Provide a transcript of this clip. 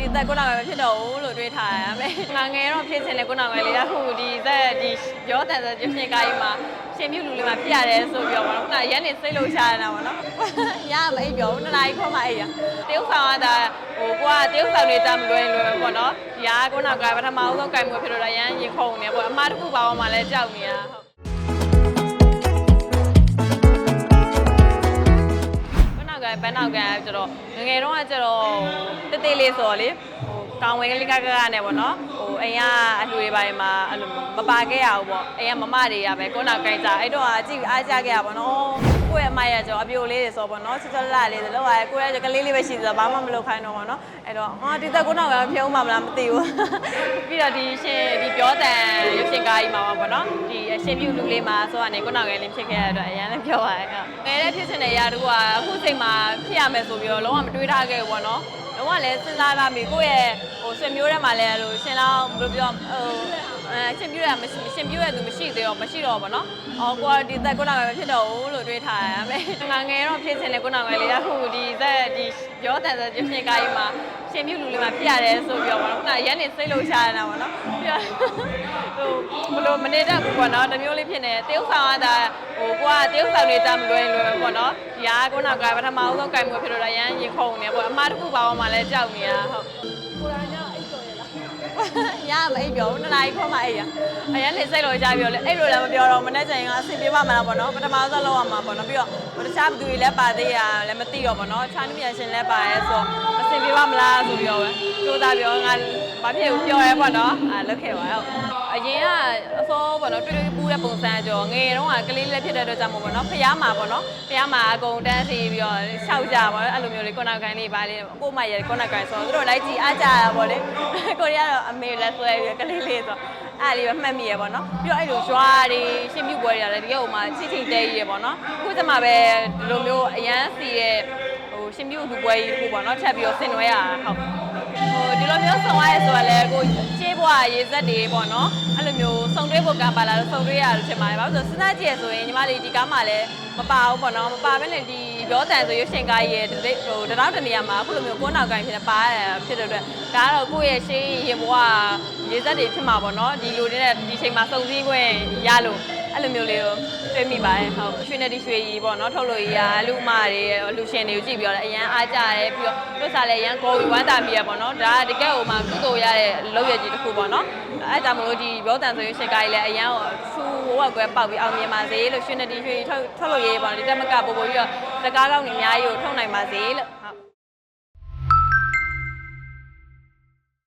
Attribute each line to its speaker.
Speaker 1: ဒီသက်ကိုနောင်ငယ်မဖြစ်တော့ဘူးလို့တွေးထားရမယ်ငါငယ်တော့ဖြစ်ချင်တယ်ကိုနောင်ငယ်လေးကခုဒီသက်ဒီရောတန်သက်ဖြစ်ကားကြီးမှာရှင်မြူလူလေးမှာပြရတယ်ဆိုပြီးတော့ဗောနော်ခုနရန်နေစိတ်လို့ရှာရတာဗောနော်ရမအိပ်ပြောဘူးနှစ်နာရီခွန်မှအိပ်ရတရုတ်ဆောင်ကဒါဟိုကိုကတရုတ်ဆောင်နေကြမလွယ်လွယ်ပဲဗောနော်ဒီကကိုနောင်ကပထမအောင်ဆုံးကင်မွေးဖြစ်တော့ရန်ရင်ခုန်နေဗောအမားတစ်ခုပါအောင်မှလည်းကြောက်နေတာဟုတ် က်ကဘနောက်ကကျတော့ငငယ်တော့ကကျတော့တေးသေးလေးဆိုတော့လေဟိုကောင်းဝင်ကလေးကကကနဲ့ပေါ့နော်ဟိုအိမ်ကအလှူတွေပိုင်းမှာအဲ့လိုမပါခဲ့ရဘူးပေါ့အိမ်ကမမတွေကပဲကိုနောက်ကင်ကြအဲ့တော့အကြည့်အားကြခဲ့ရပါတော့ကိုယ့်ရဲ့အမရကျတော့အပြိုလေးတွေဆိုပေါ့နော်ချွတ်ချွတ်လာလေးတွေလောက်ရကိုယ့်ရဲ့ကလေးလေးပဲရှိသေးတယ်ဘာမှမလုပ်ခိုင်းတော့ပါနော်အဲ့တော့ဟာဒီသက်ကိုနောက်ကဖြုံးမှမလားမသိဘူးပြီးတော့ဒီရှင်ဒီပြောတန်ရုပ် ရှင်ကားကြီးမှာပေါ့နော်ဒီအရှင်ပြုလူလေးမှာဆိုကနေကိုနောက်ကလေးဖြစ်ခဲ့ရတဲ့အတွက်အရင်လည်းပြောပါရဲ့ဟုတ်ငယ်တဲ့ဖြစ်ချင်တဲ့ရာတူကအခုချိန်မှာဖြစ်ရမယ်ဆိုပြီးတော့လုံးဝမတွေးထားခဲ့ဘူးပေါ့နော်လုံးဝလည်းစဉ်းစားပါမိကိုယ့်ရဲ့ဟိုဆွေမျိုးထဲမှာလည်းလို့ရှင်လောင်းဘယ်လိုပြောဟိုအဲရှင်ပြည့်ရမရှိရှင်ပြည့်ရသူမရှိသေးတော့မရှိတော့ဘောနော်။အော်ကိုကဒီသက်ကိုနောင်ငယ်မဖြစ်တော့ဘူးလို့တွေးထားရမယ်။ငါငယ်တော့ဖြစ်ချင်တယ်ကိုနောင်ငယ်လေးကခုဒီသက်ဒီရောတန်သက်ဖြစ်ဖြစ်ကားကြီးမှာရှင်ပြည့်လူလေးမှာပြရတယ်ဆိုပြီးတော့ဘောနော်။ခုနရန်နေစိတ်လို့ရှာရတာဘောနော်။ပြီးတော့ ဟိုဘလို့မနေတတ်ဘူးပေါ့နော်။တမျိုးလေးဖြစ်နေတရုတ်ဆောင်ကဒါဟိုကိုကတရုတ်ဆောင်နေကြမလွယ်လွယ်ပဲပေါ့နော်။ဒီကကိုနောက်ကပထမအောင်ဆုံးကင်မွေးဖြစ်တော့ရန်ရင်ခုန်နေပေါ့အမားတစ်ခုပါအောင်မှလည်းကြောက်နေတာဟုတ်
Speaker 2: ကိုရာညအိတ်တော် ရလား
Speaker 1: ရမအိပ်ပြောဘူးနှစ်နာရီခွန်မှအိပ်ရအရင်နေစိတ်လို့ကြားပြောလေအိပ်လို့လည်းမပြောတော့မနေ့ကျရင်ကအဆင်ပြေပါမလားပေါ့နော်ပထမဆုံးလောက်ရမှာပေါ့နော်ပြီးတော့ဟိုတခြားဘသူတွေလည်းပါသေးရလည်းမသိတော့ပေါ့နော်ခြားနည်းပြန်ရှင်လည်းပါရဲဆိုတော့အဆင်ပြေပါမလားဆိုပြီးတော့ပဲကြိုးစားပြောငါမဖြစ်ဘူးပြောရဲပေါ့နော်အာလုတ်ခဲ့ပါဟုတ် အရင်ကအစောပေါ့နော်တွေ့တွေ့ပူးတဲ့ပုံစံကြောငယ်တုန်းကကလေးလေးဖြစ်တဲ့အတွက်ကြောင့်မို့ပေါ့နော်ဖျားမှာပေါ့နော်ဖျားမှာအကုန်တန်းစီပြီးတော့ရှောက်ကြပါတော့အဲ့လိုမျိုးလေးကွန်နောက်ကန်လေးပါလေးကို့မရကွန်နောက်ကန်ဆိုတော့သူတို့လိုက်ကြည့်အားကြရပါလေကိုရီးယားတော့အမေလက်ဆွဲပြီးကလေးလေးဆိုအဲ့လေးပဲမှတ်မိရပေါ့နော်ပြီးတော့အဲ့လိုရွာတွေရှင်းပြပွဲတွေလည်းတကယ်ဟိုမှာချစ်ချင်တဲကြီးရပေါ့နော်အခုကျမှပဲဒီလိုမျိုးအရန်စီရဲ့ဟိုရှင်းပြလူပွဲကြီးတစ်ခုပေါ့နော်ထပ်ပြီးတော့ဆင်နွှဲရတာဟုတ်ဟိုဒီလိုမျိုးဆောင်ရရဲဆိုတော့လေကို ရှေးဘွားရေစက်တွေပေါ့နော်အဲ့လိုမျိုးစုံတွဲဖို့ကံပါလာလို့စုံတွဲရလို့ထင်ပါတယ်ဘာလို့ဆိုစဉ်းစားကြည့်ရဆိုရင်ညီမလေးဒီကားမှလည်းမပါဘူးပေါ့နော်မပါဘဲနဲ့ဒီပြောတန်ဆိုရွှေရှင်ကားရဲ့တပိတ်ဟိုတရောင်းတနေရာမှာအခုလိုမျိုးကိုးနောက်ကိုင်းဖြစ်နေပါရဖြစ်တဲ့အတွက်ဒါကတော့ကိုယ့်ရဲ့ရှေးရင်ဘွားရေစက်တွေဖြစ်မှာပေါ့နော်ဒီလိုတဲ့ဒီချိန်မှာစုံစည်းခွင့်ရလို့ အဲ့လိုမျိုးလေးကိုတွေ့မိပါတယ်ဟုတ်ရွှေနဲ့ဒီရွှေကြီးပေါ့နော်ထုတ်လို့ရအလူမတွေအလူရှင်တွေကိုကြည့်ပြီးတော့လည်းအရန်အားကြရဲပြီးတော့တွတ်စားလည်းအရန်ကိုဝီဝမ်းတာမိရပေါ့နော်ဒါကတကယ်ဟိုမှာကုသိုလ်ရတဲ့လောက်ရကြီးတစ်ခုပေါ့နော်အဲဒါကြောင့်မလို့ဒီဘောတန်ဆိုရင်ရှင်ကိုင်းလည်းအရန်ဟိုထူဝက်ကွဲပေါက်ပြီးအောင်မြင်ပါစေလို့ရွှေနဲ့ဒီရွှေကြီးထုတ်ထုတ်လို့ရေးပေါ့နော်ဒီတက်မကပို့ပို့ပြီးတော့တကားကောင်းနေအများကြီးကိုထုတ်နိုင်ပါစေလို့ဟုတ်